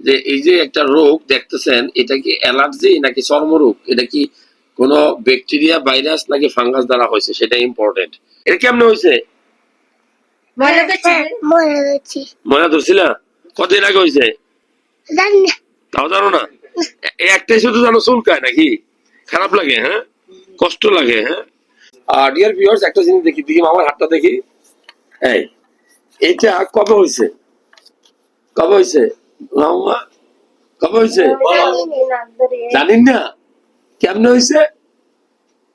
যে এই যে একটা রোগ দেখতেছেন এটা কি অ্যালার্জি নাকি চর্মরোগ? এটা কি কোন ব্যাকটেরিয়া ভাইরাস নাকি ফাঙ্গাস দ্বারা হয়েছে? সেটা ইম্পর্টেন্ট এটা কেমনে হয়েছে? মনে মনে ধরছিল কতদিন আগে হয়েছে? তাও জানো না? এই একটাই শুধু জানো চুলকায় নাকি? খারাপ লাগে হ্যাঁ? কষ্ট লাগে হ্যাঁ? আর ডিয়ার ভিউয়ার্স একটা জিনিস দেখি দেখি আমার হাতটা দেখি। এই এটা কবে হয়েছে? কবে হয়েছে? মামা কবে হয়েছে জানি না ধরে জানিন না। কেমনে হয়েছে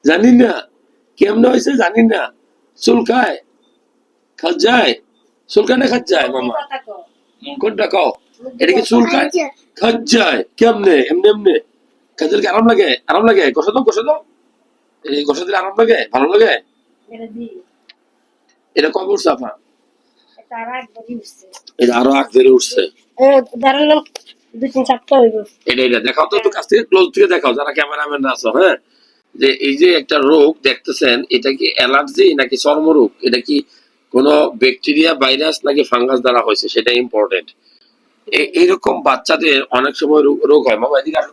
জানিন। না কেমনে হয়েছে জানিন। না চুলকায় খাত যায়। চুলকায় না খাত যায় মামা? কোনটা কও। এটা কি চুলকায় খাত যায়। কেমনে? এমনি এমনি। খাতে কি আরাম লাগে? আরাম লাগে? কষা দাও কষা দাও এই কষা দিলে আরাম লাগে? ভালো লাগে? এটা দি। কবে উঠছে আপা? এটা আর একবারই উঠছে। এটা আরও আগ ধরে উঠছে। দাঁড়ালাম দুই তিন সপ্তাহ হইব। এটা এটা দেখাও তো একটু কাছ থেকে ক্লোজ থেকে দেখাও যারা ক্যামেরাম্যান আছো হ্যাঁ? যে এই যে একটা রোগ দেখতেছেন এটা কি অ্যালার্জি নাকি চর্মরোগ? এটা কি কোন ব্যাকটেরিয়া ভাইরাস নাকি ফাঙ্গাস দ্বারা হয়েছে? সেটা ইম্পর্টেন্ট এইরকম বাচ্চাদের অনেক সময় রোগ হয়। মামা এদিকে আসো।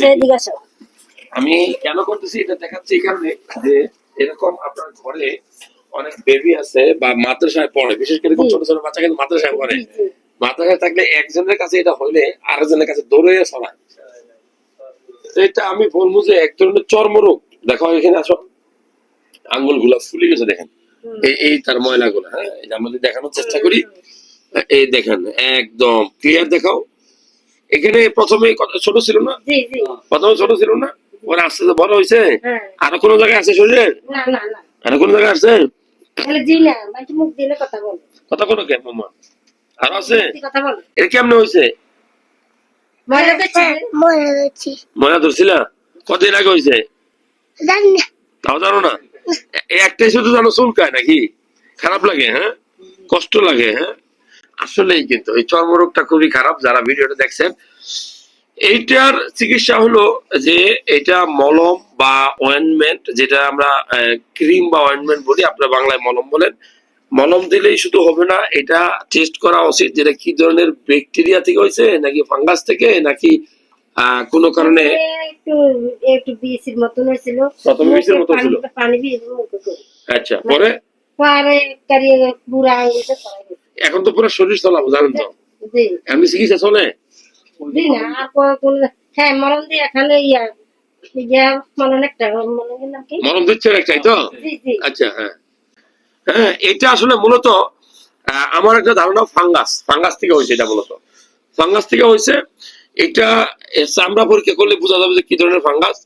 সেদিকে আসো। আমি কেন করতেছি এটা দেখাচ্ছি এই কারণে যে এরকম আপনার ঘরে অনেক বেবি আছে বা মাদ্রাসায় পড়ে বিশেষ করে ছোট ছোট বাচ্চা কিন্তু মাদ্রাসায় পড়ে। মাদ্রাসায় থাকলে একজনের কাছে এটা হইলে আরেকজনের কাছে দৌড়ে ছড়ায়। এটা আমি বলব যে এক ধরনের চর্মরোগ। দেখো এখানে আসো। আঙ্গুলগুলা ফুলে গেছে দেখেন। এই এই তার ময়লা গুলা হ্যাঁ এটা আমাদের দেখানোর চেষ্টা করি। এই দেখেন একদম ক্লিয়ার দেখাও। এখানে প্রথমে ছোট ছিল না? প্রথমে ছোট ছিল না? ওরা আস্তে আস্তে বড় হয়েছে হ্যাঁ। আরও কোনো জায়গায় আছে শরীরে? না না না। আরও কোনো জায়গায় আছে? তাহলে জি না বাকি মুখ দিলে কথা বল। কথা কোনো কে মামা? আরও আছে? কথা বল। এটা কেমনে হয়েছে ময়লা দিচ্ছে মনে হচ্ছে মনে ধরছিল? কতদিন আগে হয়েছে জানি না। তাও জানো না? একটাই শুধু জানো চুলকায় নাকি? খারাপ লাগে হ্যাঁ? কষ্ট লাগে হ্যাঁ? আসলেই কিন্তু এই চর্মরোগটা খুবই খারাপ যারা ভিডিওটা দেখছেন এইটার চিকিৎসা হলো যে এটা মলম বা অয়েন্টমেন্ট যেটা আমরা ক্রিম বা অয়েন্টমেন্ট বলি আপনারা বাংলায় মলম বলেন। মলম দিলেই শুধু হবে না এটা টেস্ট করা উচিত যেটা কি ধরনের ব্যাকটেরিয়া থেকে হয়েছে নাকি ফাঙ্গাস থেকে নাকি কোনো কারণে একটু একটু বিএসির মতন হয়েছিল। প্রথমে বিএসির মতো ছিল? পানি- পানি বিয়ে মুখে করে আচ্ছা পরে? পরে পুরা এখন তো পুরো শরীর চলাবো জানেন তো। এমনি চিকিৎসা চলে? না আর হ্যাঁ মরণ দিয়ে এখানে ইয়া ইয়া মরণ একটাই তো? আচ্ছা হ্যাঁ। হ্যাঁ এটা আসলে মূলত আমার একটা ধারণা ফাঙ্গাস ফাঙ্গাস থেকে হয়েছে এটা মূলত। ফাঙ্গাস থেকে হয়েছে এটা চামড়া পরীক্ষা করলে বোঝা যাবে যে কি ধরনের ফাঙ্গাস।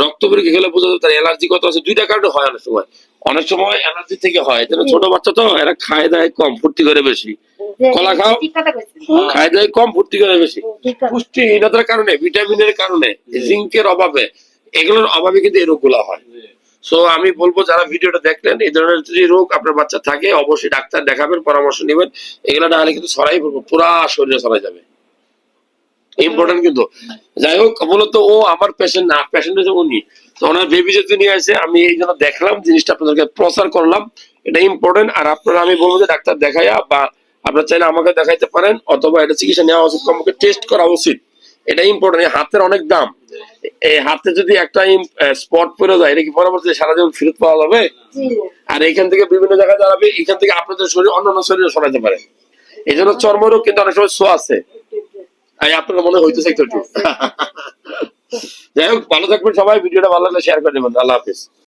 রক্ত পরীক্ষা করলে বোঝা যাবে তার অ্যালার্জি কত আছে। দুইটা কারণে হয় অনেক সময়। অনেক সময় অ্যালার্জি থেকে হয়। যেন ছোট বাচ্চা তো এরা খায় দায় কম ফুর্তি করে বেশি। কলা খাও? খায় দায় কম ফুর্তি করে বেশি। পুষ্টিহীনতার কারণে ভিটামিনের কারণে জিঙ্কের অভাবে এগুলোর অভাবে কিন্তু এই রোগগুলো হয়। সো আমি বলব যারা ভিডিওটা দেখলেন এই ধরনের যদি রোগ আপনার বাচ্চা থাকে অবশ্যই ডাক্তার দেখাবেন পরামর্শ নেবেন। এগুলো না হলে কিন্তু ছড়াই পড়ব পুরা শরীরে ছড়াই যাবে। ইম্পর্টেন্ট কিন্তু। যাই হোক মূলত ও আমার পেশেন্ট না পেশেন্ট হচ্ছে উনি। তো ওনার বেবি যেহেতু নিয়ে আসে আমি এই জন্য দেখলাম জিনিসটা আপনাদেরকে প্রচার করলাম। এটা ইম্পর্টেন্ট আর আপনারা আমি বলব যে ডাক্তার দেখাইয়া বা আপনারা চাইলে আমাকে দেখাইতে পারেন অথবা এটা চিকিৎসা নেওয়া উচিত আমাকে টেস্ট করা উচিত। এটা ইম্পর্টেন্ট হাতের অনেক দাম। এই হাতে যদি একটা স্পট পরে যায় এটা কি পরবর্তীতে সারা জীবন ফেরত পাওয়া যাবে? আর এখান থেকে বিভিন্ন জায়গায় দাঁড়াবে এখান থেকে আপনাদের শরীর অন্যান্য শরীরে সরাতে পারে। এই জন্য চর্মরোগ কিন্তু অনেক সময় শো আছে। আপনার মনে হইতেছে একটু একটু। যাই হোক ভালো থাকবেন সবাই ভিডিওটা ভালো লাগলে শেয়ার করে দেবেন। আল্লাহ হাফিজ।